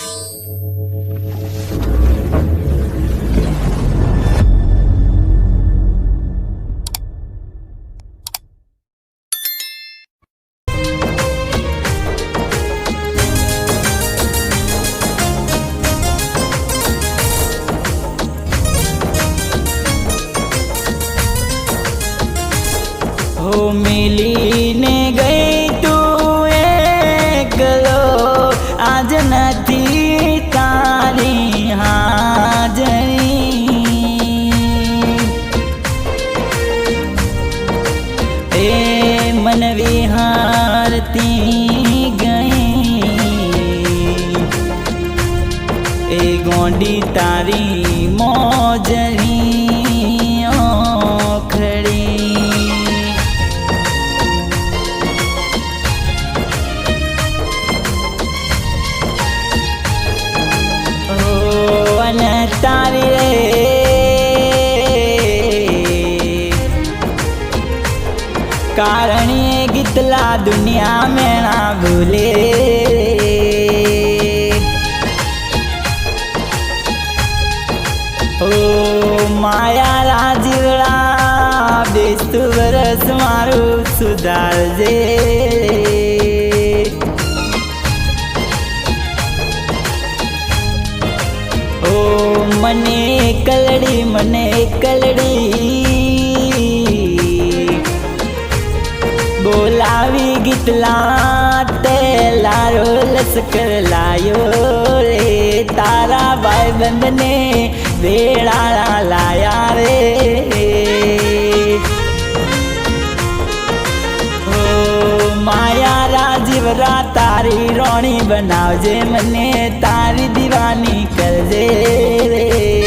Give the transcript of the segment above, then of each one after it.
ます。તારી હાજરી તારી રે. કારણે ગીતલા દુનિયા મેણા ભૂલે મને કલડી મને કલડી. બોલાવી ગીતલા તે લારો લશ્કર લાયો રે. તારા ભાઈ બંધને વેળાળા લાયા રે. રાજીવરા તારી રોણી બનાવજે મને તારી દીવાની કરજે. રે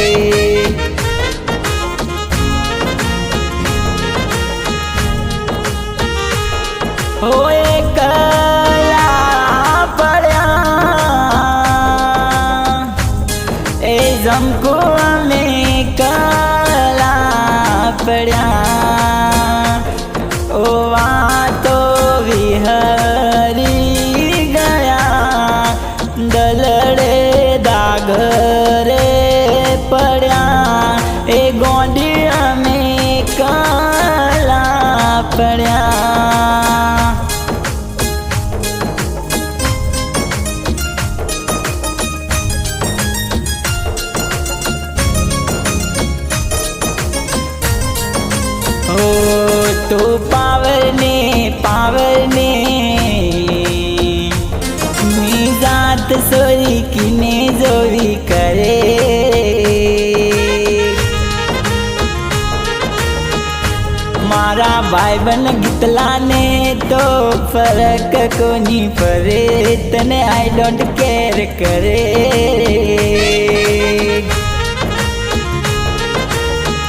મારા ભાઈ બન ગીતલા ને તો ફરક કોની ફરે તને આઈ ડોન્ટ કેર કરે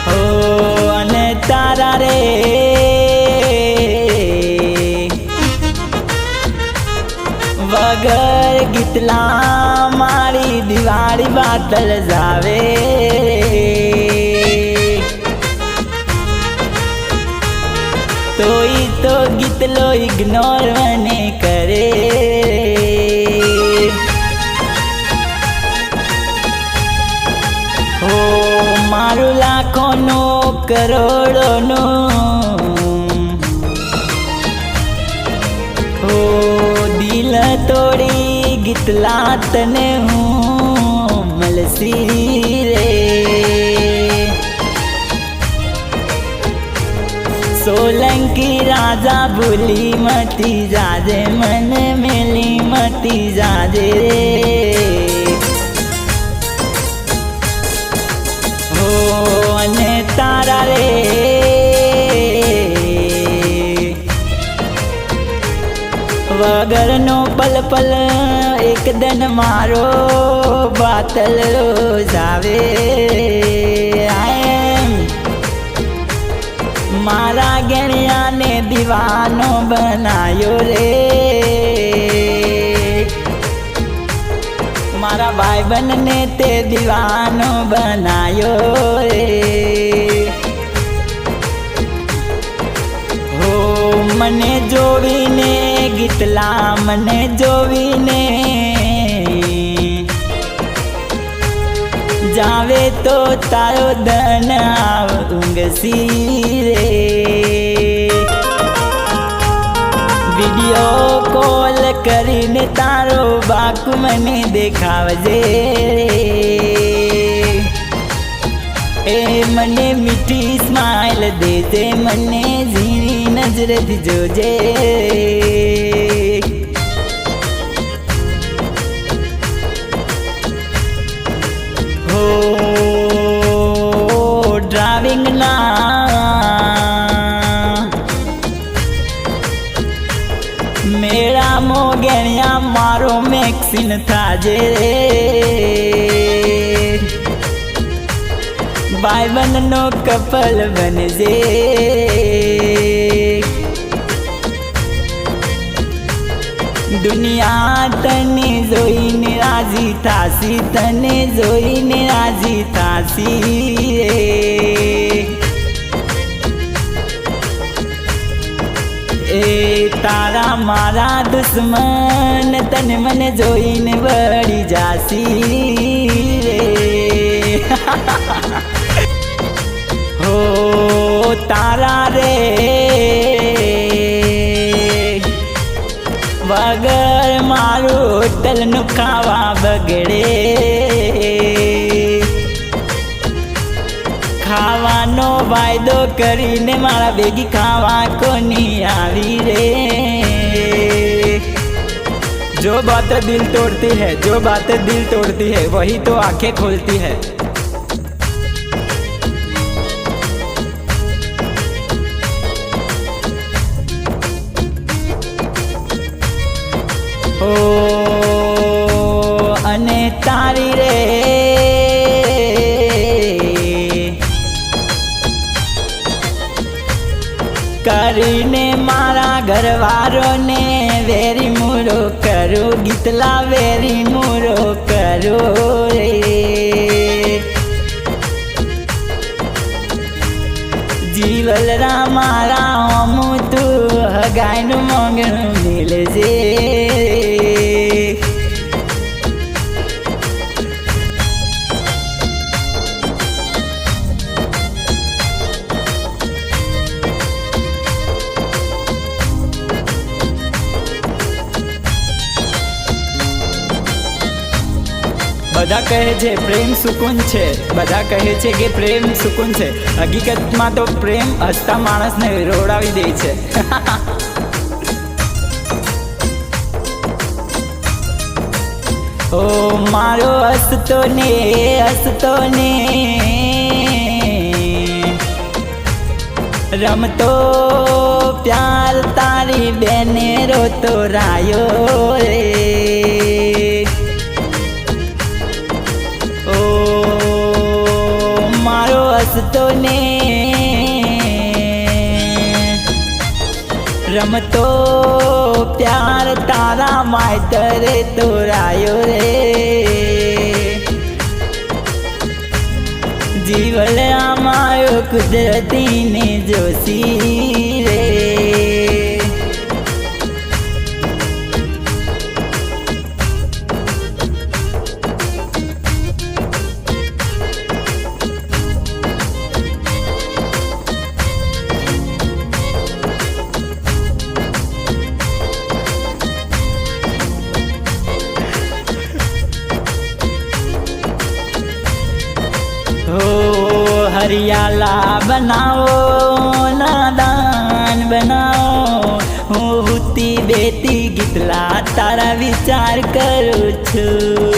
ઓ અને તારા રે વગર ગીતલા મારી દિવાળી બાતલ જાવે ગીતલો ઇગ્નોર મને કરે હો મારું લાખોનો કરોડોનો હો દિલ તોડી ગીતલા તને હું મલસી રે સોલંકી રાજા ભૂલી મતી જાજે મન મેલી મતી જાજે રે હો અને તારા રે વગરનો પલ પલ એક દન મારો બાતલ જાવે આયમ મારા ગણ્યાને દીવાનો બનાયો રે. મારા ભાઈ બનને તે દીવાનો બનાયો રે. હો, મને જોવીને, ગીતલા મને જોવીને તો તારો દન આવ રે. વિડિયો કોલ કરીને તારો બાકુ મને દેખાવજે એ મને મીઠી સ્માઈલ દેજે, મને ઝીણી નજરથી જોજે. હો ડ્રાઇવિંગ ના મેળા મોગણ્યા મારો મેક્સિન થાજે. રે ભાઈબંધ નો કપલ બનજે થાસી તને જોઈને આજી તાસી એ તારા મારા દુશ્મન તને મને જોઈને વળી જાસી રે હો તારા રે મારું હોટલનું ખાવા બગડે ખાવાનો વાયદો કરીને મારા ભેગી ખાવા કોની આવી રે जो बातें दिल तोड़ती है जो बातें दिल तोड़ती है वही तो आंखें खोलती है ગીતલા વેરી મૂરો કરું રે. જીવલરા મારા હમું તું હગાઈનું મંગણું મિલજે. કહે છે, પ્રેમ સુકૂન છે. બધા કહે છે કે, પ્રેમ સુકૂન છે. હકીકતમાં તો પ્રેમ હસતા માણસને રોડાવી દે છે. ઓ, મારો હસતો ને હસતો ને રમતો પ્યાર તારી બેને રોતો રાયો રે. હસતો રમતો પ્યાર તારા માયતરે તોરાયો રે. જીવલ અમાયો કુદરતીને જોશી રે. ઝાલા બનાવો નાદાન બનાવો હું હુતી બેતી ગીતલા તારા વિચાર કરું છું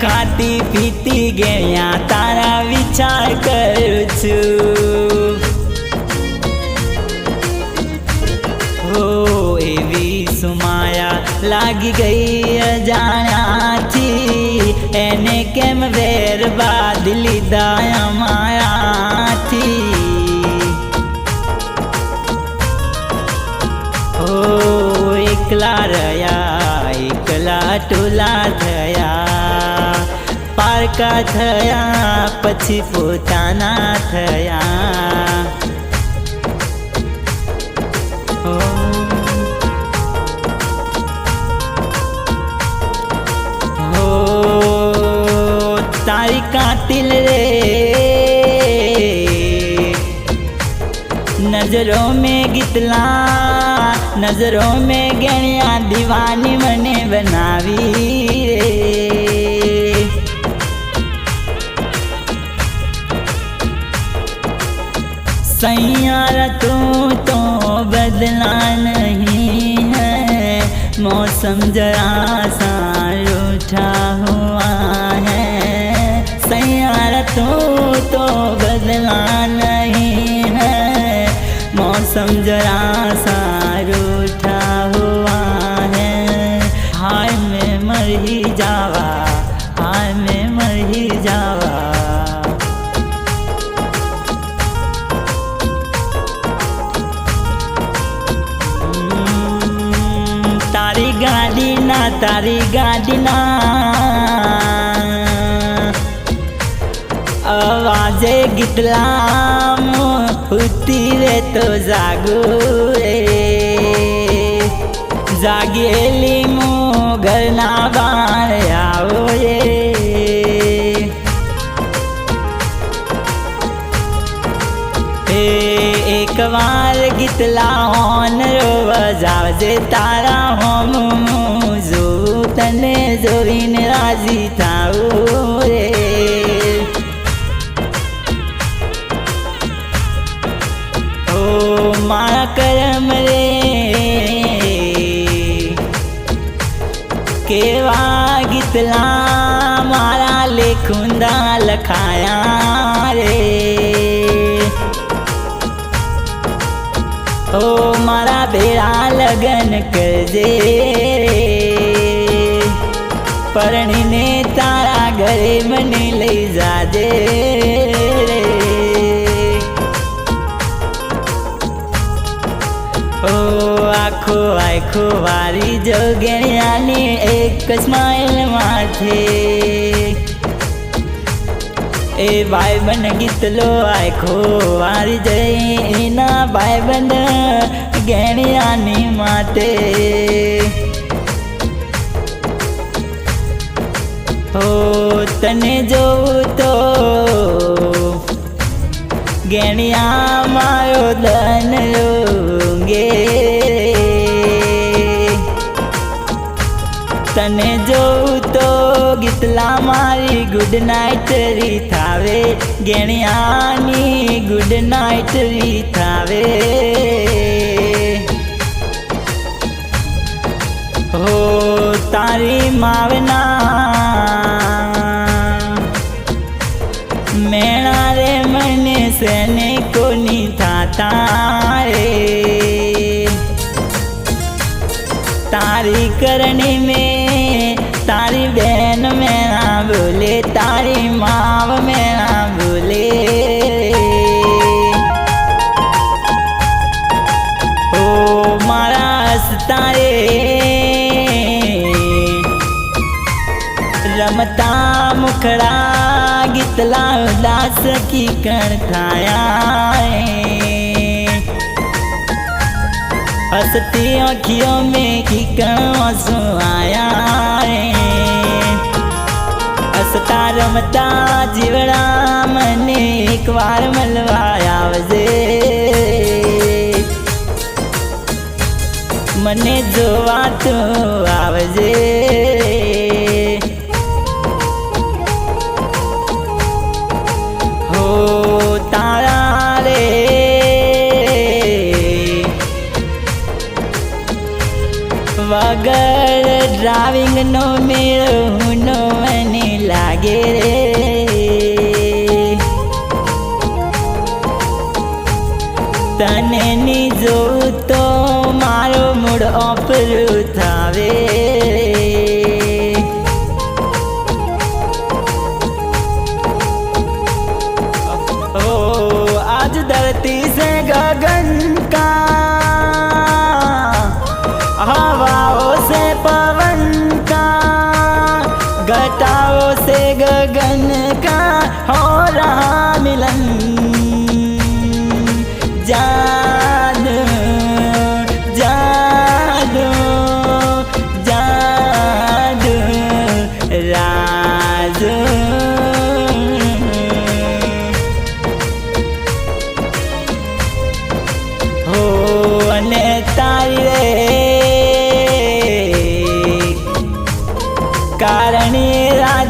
ખાતી પીતી ગયા તારા વિચાર કરું છું ઓ એવી સુમાયા લાગી ગઈ અજાણ્યા એને કેમ વેર બાદ લીધા અમારાથી ઓ, એકલા રહ્યા, એકલા ટોલા થયા. પારકા થયા, પછી પોતાના થયા. नज़रों में गीतला, नज़रों में गणिया दीवानी मने बनावी। सैयारा तू तो बदला नहीं है, मौसम जरा सा रूठा हो। समझरा सार उठा हुआ है। हाय में मर ही जावा, हाय में मर ही जावा। हम्म, तारी गाड़ी ना, तारी गाड़ी ना। आवाजे गीतला તો જાગુ રે જાગેલી મોગલના બાર આવો રે વાર ગીત હોન રોવજાવજે તારા હોમ જોઉં તને જોઈને. ગીતલા મારા લેખુંદા લખાયા રે ઓ મારા બેરા લગન કરજે પરણીને તારા ઘરે મને લઈ જાજે આખો આખો વારી જોગણિયાની એક સ્માઇલ માથે. એ ભાઈ બન ગીતલો આખો વારી જઈ એના ભાઈ બન ગેણિયાની માટે હો, તને જોઉં તો ગેણિયા મારો ધન લોંગે. તને જોઉં તો ગીતલા મારી ગુડ નાઇટ રી થાવે. ગેણિયાની ગુડ નાઇટ રી થાવે. હો, તારી માવના. મેણા રે મને સેને કોની થાતા રે? તારી કરણી में बोले તારી માવ में ना बोले ઓ મારા હસતા રે રમતા મુખડા ગીતલા ઉદાસ કી કણ થાયા हंसती आँखियों में की आंसू आया હસતા રમતા જીવડા મને એક વાર મળવા આવજે. મને જોવા તો આવજે. હો તારા વગર ડ્રાઇવિંગ નો મેળો લાગે રે. તને ની જોઉં તો મારો મૂડ ઓપરું થાવે ઓ, આજ ધરતી સે ગગન કા का हो रहा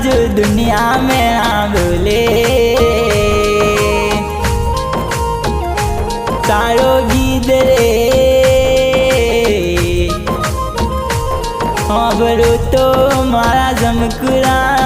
રાજુ દુનિયા में ना બોલે તારો ગીત રે. સાંભળો તો મારા જમકુરા